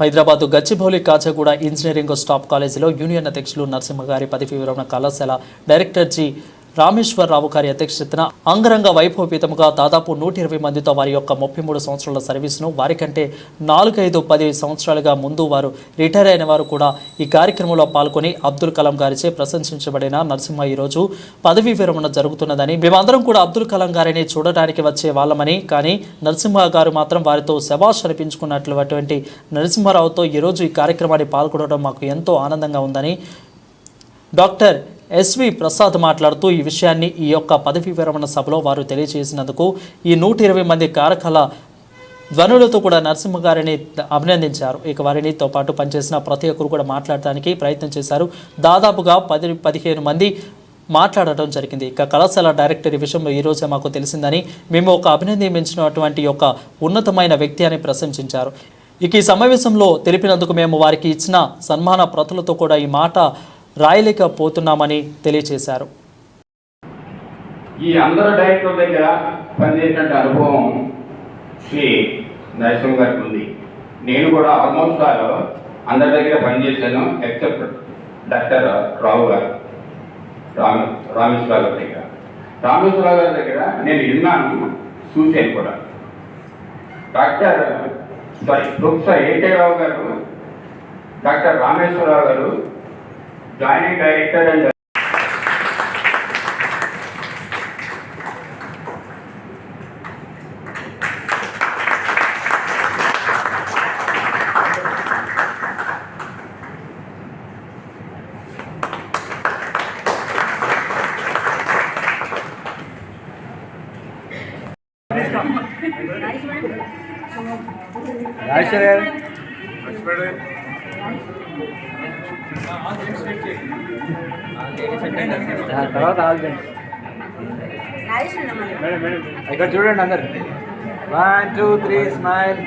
Hyderabad Gachibowli Kachiguda engineering staff కాలేజీలో union అధ్యక్షులు నరసింహ గారి పదవి విరమణ కళాశాల డైరెక్టర్ జి రామేశ్వరరావు గారి అధ్యక్షతన అంగరంగ వైభవపీతముగా దాదాపు నూట ఇరవై మందితో వారి యొక్క ముప్పై మూడు సంవత్సరాల సర్వీస్ను వారికంటే నాలుగైదు పది సంవత్సరాలుగా ముందు వారు రిటైర్ అయిన వారు కూడా ఈ కార్యక్రమంలో పాల్గొని అబ్దుల్ కలాం గారిచే ప్రశంసించబడిన నరసింహ ఈరోజు పదవీ విరమణ జరుగుతున్నదని. మేమందరం కూడా అబ్దుల్ కలాం గారిని చూడడానికి వచ్చే వాళ్ళమని కానీ నరసింహ గారు మాత్రం వారితో శబాష్ అనిపించుకున్నటువంటి నరసింహారావుతో ఈరోజు ఈ కార్యక్రమాన్ని పాల్గొనడం మాకు ఎంతో ఆనందంగా ఉందని డాక్టర్ ఎస్వి ప్రసాద్ మాట్లాడుతూ ఈ విషయాన్ని ఈ యొక్క పదవీ విరమణ సభలో వారు తెలియజేసినందుకు ఈ నూట ఇరవై మంది కారకాల ధ్వనులతో కూడా నరసింహ గారిని అభినందించారు. ఇక వారినితో పాటు పనిచేసిన ప్రతి ఒక్కరు కూడా మాట్లాడటానికి ప్రయత్నం చేశారు. దాదాపుగా పది పదిహేను మంది మాట్లాడటం జరిగింది. ఇక కళాశాల డైరెక్టర్ ఈ విషయంలో ఈరోజే మాకు తెలిసిందని మేము ఒక అభినందించినటువంటి ఒక ఉన్నతమైన వ్యక్తి అని ప్రశంసించారు. ఇక ఈ సమావేశంలో తెలిపినందుకు మేము వారికి ఇచ్చిన సన్మాన ప్రతులతో కూడా ఈ మాట రాయలేకపోతున్నామని తెలియజేశారు ఈ అందరు డైరెక్టర్ దగ్గర పనిచేసినట్టు అనుభవం శ్రీ నరసింహ గారికి ఉంది. నేను కూడా ఆల్మోస్ట్ ఆల్ అందరి దగ్గర పనిచేశాను ఎక్సెప్ట్ డాక్టర్ రావు గారు రామ రామేశ్వరరావు గారి దగ్గర. రామేశ్వరరావు గారి దగ్గర నేను విన్నాను చూశాను కూడా. Doctor sorry professor A K Rao గారు డాక్టర్ రామేశ్వరరావు గారు joining director and Nice, man. Nice, man. తర్వాత ఆల్దండి ఇక్కడ చూడండి అందరు. One two three smile